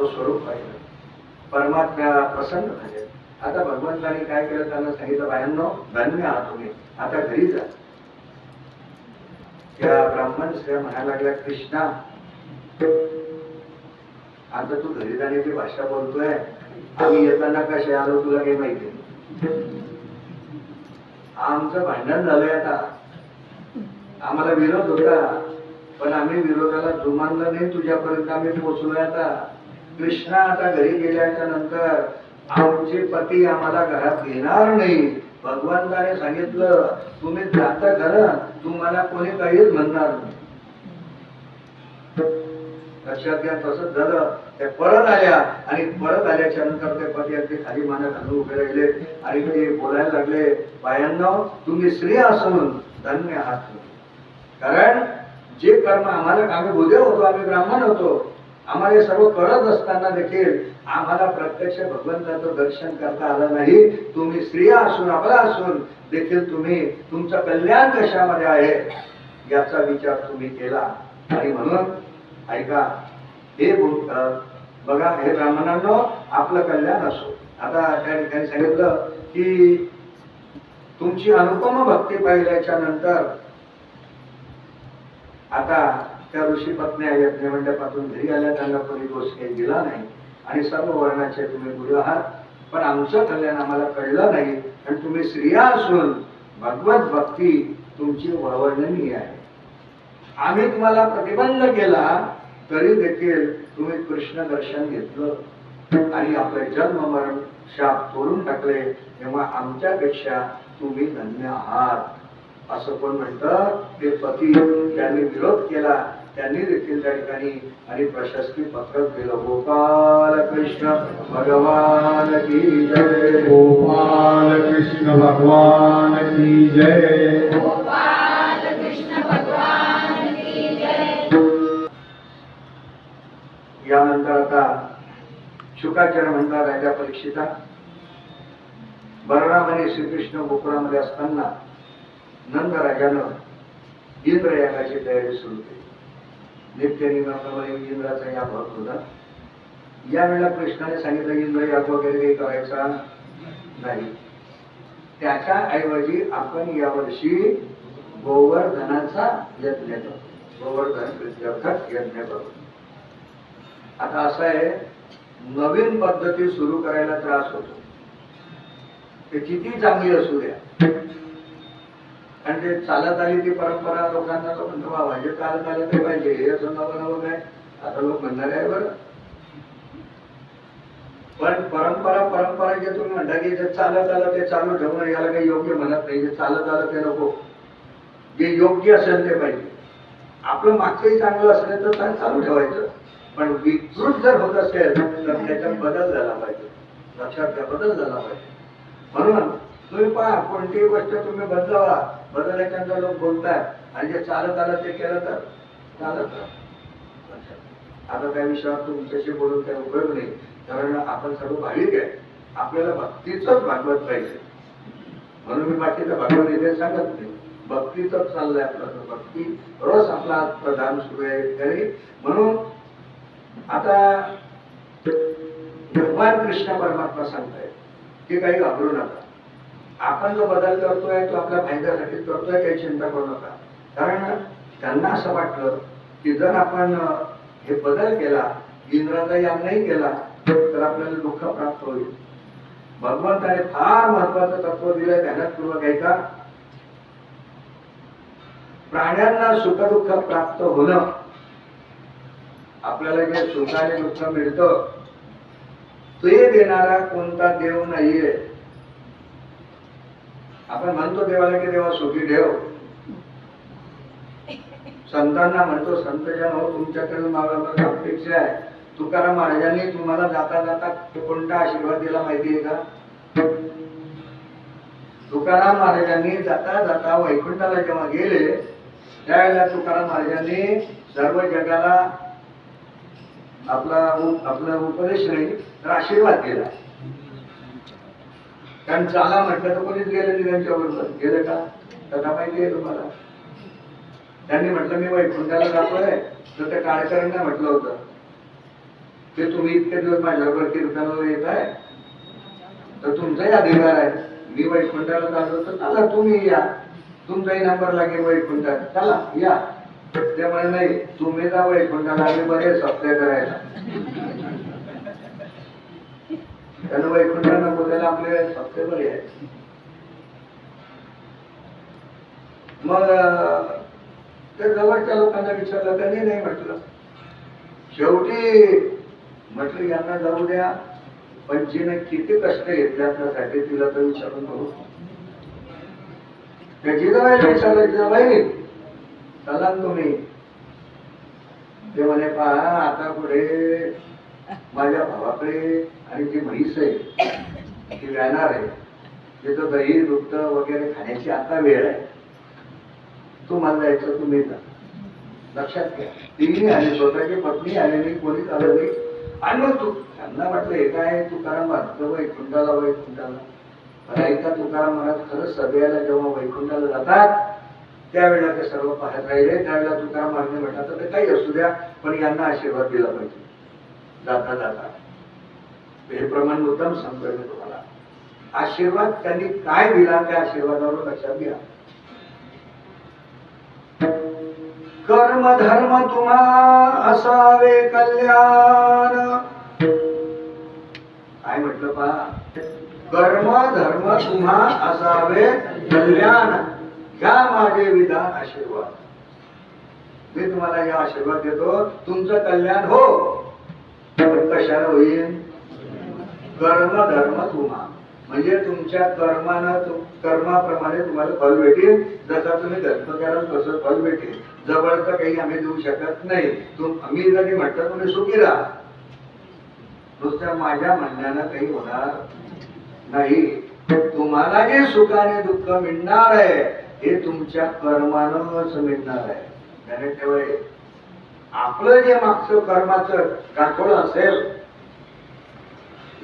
तो स्वरूप पाहिलं. परमात्म्याला प्रसन्न झाले. आता भगवंताने काय केलं? त्यांना सांगितलं बायांनो धन्य आहात तुम्ही. आता घरी जा. त्या ब्राह्मण स्त्रिया म्हणायला लागल्या कृष्णा आता तू घरी जाण्याची भाषा बोलतोय. आम्ही येताना कसे आलो तुला काही माहिती आमचं भांडण झालंय आता. आम्हाला विरोध होता पण आम्ही विरोधाला जुमानलं नाही. तुझ्यापर्यंत आम्ही पोचलोय आता. कृष्णा आता घरी गेल्याच्यानंतर आमचे पती आम्हाला घरात घेणार नाही. भगवंताने सांगितलं तुम्ही जाता खरं तुम्हाला कोणी काहीच म्हणणार नाही. लक्षात घ्या तसंच झालं. ते परत आल्या आणि परत आल्याच्यानंतर ते पती अगदी खाली माना घालून उभे राहिले आणि ते बोलायला लागले बायांना तुम्ही स्त्री असून धन्य आहात. कारण जे कर्म आम्हाला आम्ही बोधे होतो आम्ही ब्राह्मण होतो. आम्हाला हे सर्व कळत असताना देखील आम्हाला प्रत्यक्ष भगवंताचं दर्शन करता आलं नाही. तुम्ही स्त्रिया असून आपला असून देखील तुम्ही तुमचं कल्याण कशामध्ये आहे? याचा विचार तुम्ही केला. आणि म्हणून ऐका हे बघा हे ब्राह्मणांनो आपलं कल्याण असो. आता त्या ठिकाणी सांगितलं की तुमची अनुपम भक्ती पाहिल्याच्या नंतर आता त्या ऋषी पत्न्या यज्ञमंडपातून घरी आल्या. त्यांना कोणी दोष काही दिला नाही. आणि सर्व वर्णाचे तुम्ही गुरु आहात. पण आमचं कल्याण आम्हाला कळलं नाही. आणि तुम्ही स्त्रिया असून भगवत भक्ती तुमची वर्णनीय आहे. आम्ही तुम्हाला प्रतिबंध केला तरी देखील तुम्ही कृष्ण दर्शन घेतलं. आणि आपले जन्म मरण शाप तोडून टाकले. तेव्हा आमच्यापेक्षा तुम्ही धन्य आहात. असं कोण म्हणतं? ते पती त्यांनी विरोध केला. त्यांनी देखील त्या ठिकाणी आणि प्रशस्ती पत्र दिलं. गोपाल कृष्ण भगवान की जय. गोपाल कृष्ण भगवान की जय. गोपाल कृष्ण भगवान की जय. यानंतर आता शुकाचार्य म्हणतात राजा परीक्षिता. बलराम आणि श्रीकृष्ण गोकुळामध्ये असताना नंद राजानं इंद्र यागाची तयारी सुरू केली. नित्य नियमाप्रमाणे इंद्राचा या होत होता. यावेळेला कृष्णाने सांगितलं इंद्र याग वगैरे काही करायचा नाही. त्याच्या ऐवजी आपण यावर्षी गोवर्धनाचा यज्ञ करू. गोवर्धन अर्थात यज्ञ करू. आता असं आहे नवीन पद्धती सुरू करायला त्रास होतो. ते किती चांगली असू द्या. म्हणजे चालत आली ती परंपरा लोकांना तो म्हणतो बाबा हे चालत आलं ते पाहिजे. हे असं नवं नवं काय? आता लोक म्हणणार आहे बरं. पण परंपरा परंपरा जे तुम्ही म्हणता की जे चालत आलं ते चालू ठेवणं याला काही योग्य म्हणत नाही. जे चालत आलं ते नको. जे योग्य असेल ते पाहिजे. आपलं मागचंही चांगलं असेल तर ते चालू ठेवायचं. पण विकृत जर होत असेल तर त्याच्यात बदल झाला पाहिजे. लक्षात घ्या बदल झाला पाहिजे. म्हणून तुम्ही पहा कोणतीही गोष्ट तुम्ही बदलावा. बदलल्याच्या लोक बोलतात आणि जे चालत आलं ते केलं तर चालत आता त्या विषयावर तुमच्याशी बोलून काही उपयोग नाही. कारण आपण सर्व भाविक आहे. आपल्याला भक्तीच भागवत पाहिजे. म्हणून मी बाकीचं भागवत इथे सांगत नाही. भक्तीच चाललंय आपलं भक्ती. रोज आपला प्रधान सुरू आहे तरी म्हणून आता भगवान कृष्ण परमात्मा सांगताय की काही घाबरू नका. आपण जो बदल करतोय तो आपल्या फायद्यासाठी करतोय काही चिंता करू नका. कारण त्यांना असं वाटलं की जर आपण हे बदल केला इंद्राचा याग नाही केला तर आपल्याला दुःख प्राप्त होईल. भगवंताने फार महत्वाचं तत्व दिलं ध्यानपूर्वक आहे प्राण्यांना सुखदुःख प्राप्त होणं. आपल्याला जे सुख आणि दुःख मिळतं ते देणारा कोणता देव नाहीये. आपण म्हणतो देवाला की देवा सुखी ठेव. संतांना म्हणतो संत जन हो तुमच्याकडे मला अपेक्षा आहे. तुकाराम महाराजांनी तुम्हाला जाता जाता कोणता आशीर्वाद दिला माहिती आहे का? तुकाराम महाराजांनी जाता जाता वैकुंठाला जेव्हा गेले. त्यावेळेला तुकाराम महाराजांनी सर्व जगाला आपला आपला उपदेश नाही तर आशीर्वाद दिला. कारण चाला म्हटलं तर कोणीच गेलं नाही त्यांच्याबरोबर. गेलं का? त्यांना माहिती आहे तुम्हाला. त्यांनी म्हटलं मी वैकुंठाला जातोय. तर त्या काळकऱ्यांना म्हटलं होतं ते तुम्ही इतके दिवस माझ्याबरोबर कीर्तनाला येत आहे? तर तुमचाही अधिकार आहे. मी वैकुंठाला जातो तर चला तुम्ही या. तुमचाही नंबर लागेल वैकुंठात. चला या. त्यामुळे नाही तुम्ही जा वैकुंठाला आम्ही बरेच हप्ते करायला. त्यांना वैकुंठांना बोलायला आपले हप्ते आहे मग ते जवळच्या लोकांना विचारलं त्यांनी नाही म्हटलं? शेवटी म्हटलं यांना जाऊ द्या पण जिने किती कष्ट घेतले आपल्यासाठी तिला तर विचारून बघू. त्या जिजाबाईला विचारलं जिजाबाई चला ना तुम्ही. ते म्हणे पहा आता पुढे माझ्या भावाकडे आणि जी म्हैस आहे ती व्याणार आहे त्याचं दही दुग्ध वगैरे खाण्याची आता वेळ आहे. तुम्हाला जायचं तुम्ही जा लक्षात घ्या. तिने आले स्वतःची पत्नी आलेली कोणीच आलं नाही. आणि मग तू त्यांना म्हटलं हे काय तुकाराम वाटतं वैकुंठाला वैकुंठाला मला ऐका तुकाराम महाराज खरंच सगळ्याला जेव्हा वैकुंठाला जातात त्यावेळेला ते सर्व पाहत राहिले. त्यावेळेला तुकाराम महाराज म्हटलं तर ते काही असू द्या पण यांना आशीर्वाद दिला पाहिजे. जाता जाता. हे प्रमाण मुद्दाम सांगतोय मी तुम्हाला. आशीर्वाद त्यांनी काय दिला त्या आशीर्वादावर लक्षात घ्या. कर्म धर्म तुम्हा असावे कल्याण. काय म्हटलं पहा? कर्म धर्म तुम्हा असावे कल्याण. घ्या माझे विधान आशीर्वाद. मी तुम्हाला या आशीर्वाद देतो. तुमचं कल्याण हो. कशाला होईल? कर्म धर्म तुम्हा. म्हणजे तुमच्या कर्मानं कर्माप्रमाणे तुम्हाला फल भेटेल. जसा तुम्ही धर्म कराल तसं फल भेटेल. जवळचं काही आम्ही देऊ शकत नाही. तुम आम्ही जरी म्हटलं तुम्ही सुखी राहा. नुसत्या माझ्या म्हणण्यानं काही होणार नाही. तुम्हाला जे सुखाने दुःख मिळणार आहे हे तुमच्या कर्मानंच मिळणार आहे. त्याने ठेवाय आपलं जे मागचं कर्माचं गाठोड असेल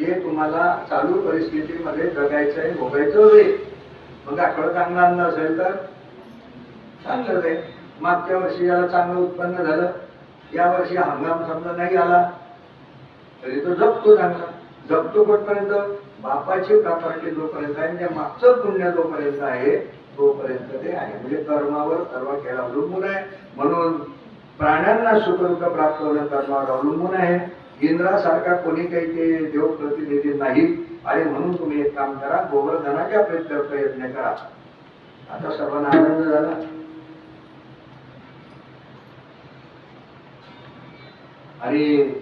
ते तुम्हाला चालू परिस्थितीमध्ये जगायचं आहे भोगायचं होईल मग आठवडा चांगला असेल तर? चांगलं आहे. मागच्या वर्षी याला चांगलं उत्पन्न झालं. या वर्षी हंगाम समजा नाही आला तरी तो जगतो चांगला. जपतो कुठपर्यंत? बापाची प्रॉपर्टी जोपर्यंत आहे म्हणजे मागचं पुण्य जोपर्यंत आहे तोपर्यंत ते आहे. म्हणजे कर्मावर सर्व खेळ अवलंबून आहे. म्हणून प्राण्यांना सुखदुःख प्राप्त होणं कर्मावर अवलंबून आहे. इंद्रासारखा कोणी काही ते देव प्रतिनिधी नाही. आणि म्हणून तुम्ही एक काम करा गोवर्धनाच्या प्रयत्न प्रयत्न करा. आता सर्वांना आनंद झाला. आणि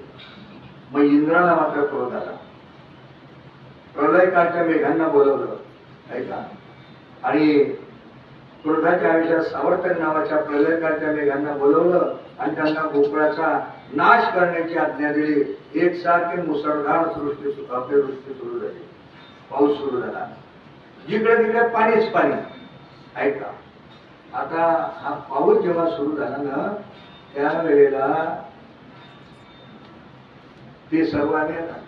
मग इंद्राला मात्र क्रोध आला. प्रलयकाळच्या मेघांना बोलवलं ऐका. आणि क्रोधाच्या आयुष्यात सावरकर नावाच्या प्रलयकाळच्या मेघांना बोलवलं आणि त्यांना गोकुळाचा नाश करण्याची आज्ञा दिली एकसारखी मुसळधार सृष्टी अतिवृष्टी सुरू झाली. पाऊस सुरू झाला. जिकडे तिकडे पाणीच पाणी. ऐका. आता हा पाऊस जेव्हा सुरू झाला ना त्यावेळेला ते सर्वांनी आले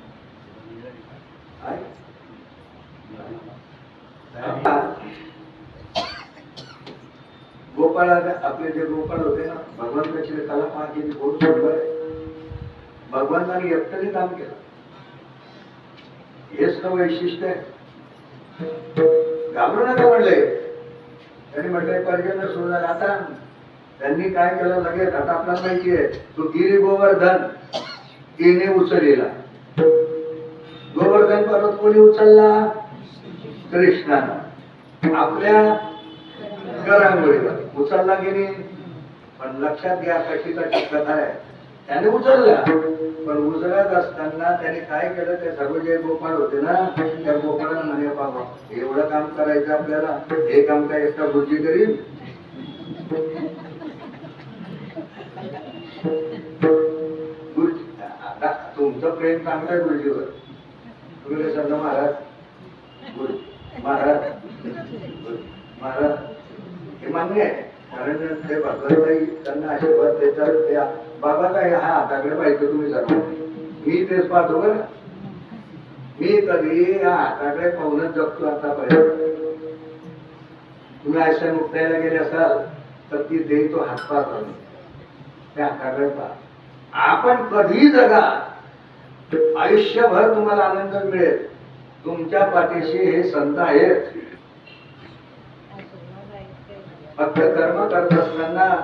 आता गोपाळ आपले जे गोपाळ होते ना भगवंताची त्याला पाहा केली गोड सोडलं भगवंताने एकट्याने काम केलं. हेच तर वैशिष्ट्य आहे. घाबरू नका म्हणले. त्यांनी म्हटलंय पर्यटन सुरू झालं आता त्यांनी काय केलं लगेच आता आपल्याला माहिती आहे तो गिरी गोवर्धन तिने उचललेला गोवर्धन पर्वत कोणी उचलला? कृष्णानं. आपल्या गरांगोळीवर उचलला की नाही? पण लक्षात घ्या कशी कशी कथा आहे. त्याने उचलला पण उचलत असताना त्याने काय केलं? ते सर्व जे गोपाळ होते ना त्या गोपाळांना म्हणे बाबा एवढं काम करायचं आपल्याला. हे काम काय एकटा बुद्धी करील आता तुमचं प्रेम चांगलं आहे गुरुजीवर. तुम्ही कसं महाराज? गुरु महाराज. महाराज. हे मान्य आहे. कारण ते भगवंताई त्यांना असे आशीर्वाद देतात त्या बाबा काय हा हाताकडे पाहिजे तुम्ही सर्व मी तेच पाहतो बरं. मी कधी या हाताकडे पाहूनच जगतो आता पाहिजे तुम्ही आयुष्य मुक्तायला गेले असाल तर ती देई तो हातपार करून त्या हाताकडे पहा. आपण कधी जगा आयुष्यभर तुम्हाला आनंद मिळेल. तुमच्या पाठीशी हे संत आहेत. अर्थकर्म करत असताना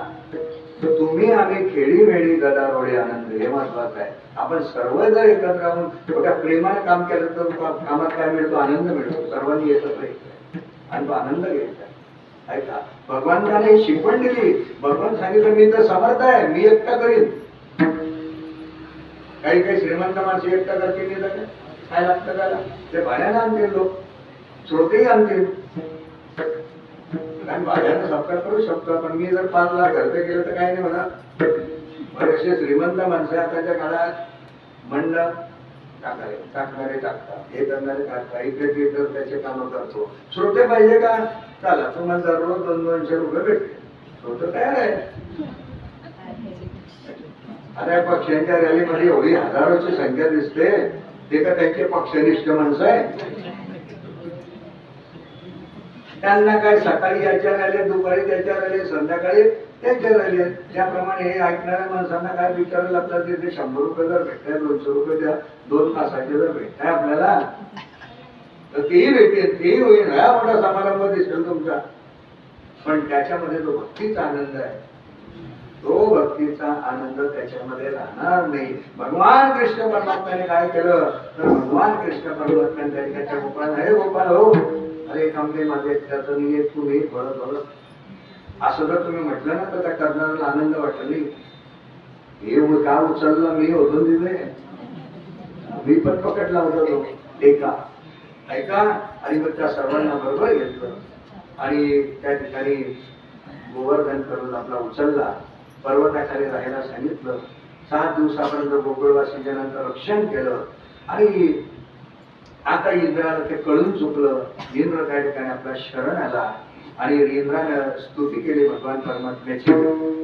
तुम्ही आम्ही खेळी वेळी गदारोळे आनंद हे महत्वाचं आहे. आपण सर्व जर एकत्र राहून एवढ्या प्रेमाने काम केलं तर कामात काय मिळतो? आनंद मिळतो. सर्वांनी एकत्र यायचं आणि तो आनंद घ्यायचा ऐका भगवंताने शिकवण दिली. भगवान सांगितलं मी तर समर्थ आहे. मी एकटा करीन. काही काही श्रीमंत माणसे एकटा करतील नाही तर काय? लागतं त्याला? ते भाड्यानं आणतील लोक. श्रोतेही आणतील. कारण करू शकतो पण मी जर पाच लाख खर्च केलं तर काय नाही म्हणा. बरेचसे श्रीमंत माणसं आताच्या काळात म्हणणं टाकणारे टाकणारे टाकतात. हे करणारे टाकतात. इकडे तिकडे त्याचे कामं करतो. श्रोते पाहिजे का? चला तुम्हाला दररोज दोन दोनशे रुपये भेटते श्रोते तयार आहे अरे पक्षांच्या रॅलीमध्ये एवढी हजारोची संख्या दिसते. ते का त्यांचे पक्षनिष्ठ माणसं आहे त्यांना काय सकाळी याच्या राहिले दुपारी त्याच्या राहिले संध्याकाळी त्यांच्या राहिले. त्याप्रमाणे हे ऐकणाऱ्या माणसांना काय विचारायला लागतात ते शंभर रुपये जर भेटताय दोनशे रुपये द्या दोन तासाचे जर भेटताय आपल्याला तर तेही भेटेल तेही होईल. हा मोठा समारंभ दिसेल तुमचा. पण त्याच्यामध्ये जो भक्तीचा आनंद आहे. तो भक्तीचा आनंद त्याच्यामध्ये राहणार नाही. भगवान कृष्ण परमात्म्याने काय केलं? तर भगवान कृष्ण परमात्म्याने त्याच्या गोपाल हे गोपाल हो अरे थांबले माझे त्याचं मी येत तू नाही थोडं असं जर तुम्ही म्हटलं ना तर त्या करणाऱ्याला आनंद वाटला नाही. हे का उचललं? मी ओढून दिले मी पण पकडला होता तो एका. ऐका. आणि मग त्या सर्वांना बरोबर घेतलं. आणि त्या ठिकाणी गोवर्धन करून आपला उचलला. पर्वताखाली राहायला सांगितलं. सात दिवसापर्यंत गोकुळवासीच्या नंतर रक्षण केलं. आणि आता इंद्राला ते कळून चुकलं. इंद्र त्या ठिकाणी आपला शरण आला आणि इंद्रानं स्तुती केली भगवान परमात्म्याची.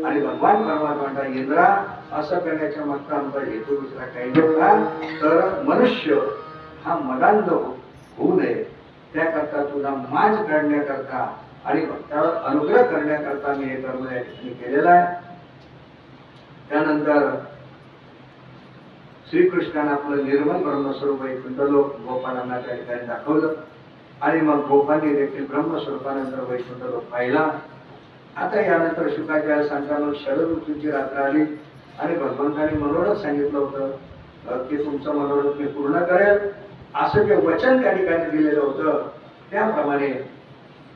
आणि भगवान परमात्मा इंद्रा असं करण्याच्या मागचा आमचा हेतू दुसरा काही नव्हता. तर मनुष्य हा मदांध होऊ नये. त्याकरता तुझा माज काढण्याकरता आणि भक्तावर अनुग्रह करण्याकरता मी हे कर्म या ठिकाणी केलेलं आहे. त्यानंतर श्रीकृष्णानं आपलं निर्मल ब्रह्मस्वरूप हे लोक गोपालांना त्या ठिकाणी दाखवलं. आणि मग गोपांनी देखील ब्रह्मस्वरूपानंतर वैकुंठ लोक पाहिला आता यानंतर शुकाचार्य सांगताना शरद ऋतूची रात्र आली. आणि भगवंताने मनोरथ सांगितलं होतं की तुमचं मनोरथ मी पूर्ण करेल. असं जे वचन त्या ठिकाणी दिलेलं होतं त्याप्रमाणे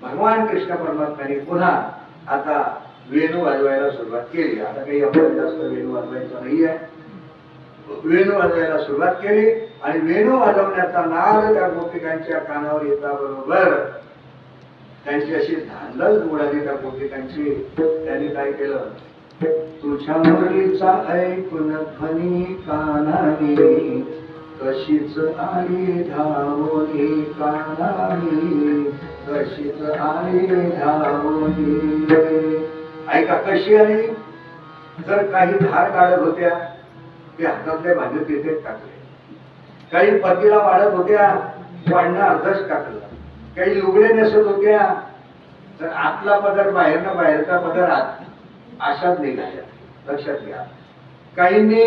भगवान कृष्ण परमात्म्याने पुन्हा आता वेणू वाजवायला सुरुवात केली. आता काही आपण जास्त वेणू वाजवायचं नाही आहे वेणू वाजवायला सुरुवात केली आणि वेणू वाजवण्याचा नाद त्या गोपिकांच्या कानावर येता बरोबर. त्यांची अशी धांदल उडाली त्या गोपिकांची. त्यांनी काय केलं? तुझ्या मुरलीचा ऐकून ध्वनी कानानी कशीच आली धावोनी कानानी कशीच आली धावोनी. ऐका कशी आली? जर काही धार काढत होत्या ते हातातले भांडे तिथे टाकले. काही पतीला वाढत होत्या वाढणं अर्धच टाकलं. काही लुगडे नेसत होत्या तर आतला पदर बाहेरनं बाहेरचा पदर आत आशाच निघाल्या लक्षात घ्या. काहींनी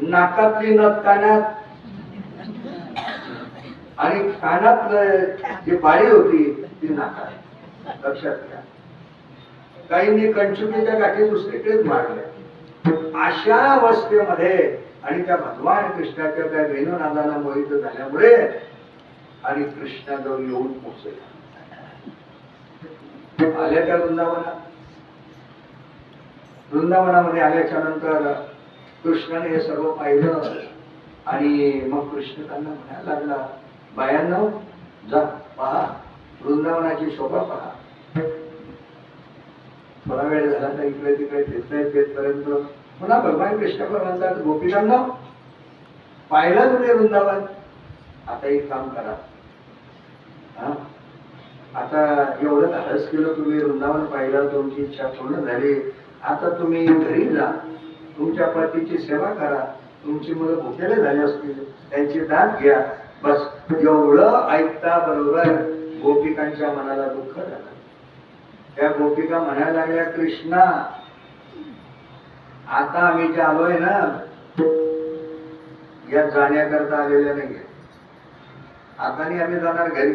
नाकातली नथ कानात आणि कानात जी बाळी होती ती नाकात. लक्षात घ्या. काहींनी कंचुकीच्या गाठी दुसरीकडेच मारल्या. अशा अवस्थेमध्ये आणि त्या भगवान कृष्णाच्या त्या वेणुनादाला मोहित झाल्यामुळे आणि कृष्णाजवळ येऊन पोचले आल्या त्या वृंदावनात. वृंदावनामध्ये आल्याच्यानंतर कृष्णाने हे सर्व पाहिलं आणि मग कृष्ण त्यांना म्हणायला लागला बायांना जा पहा वृंदावनाची शोभा पहा. थोडा वेळ झाला तर इकडे तिकडे फिरतायत तेथपर्यंत पुन्हा भगवान कृष्ण पण म्हणतात गोपीकांना पाहिलं तुम्ही वृंदावन? आता एक काम करा. हा? आता एवढं धाडस केलं तुम्ही वृंदावन पाहिलं तुमची इच्छा पूर्ण झाली. आता तुम्ही घरी जा. तुमच्या पतीची सेवा करा. तुमची मुलं भुकेले झाले असतील. त्यांची दात घ्या. बस. एवढं ऐकता बरोबर गोपिकांच्या मनाला दुःख झालं. त्या गोपिका म्हणायला लागल्या कृष्णा आता आम्ही जे आलोय ना या जाण्याकरता आलेल्या नाहीये. आता आम्ही जाणार घरी.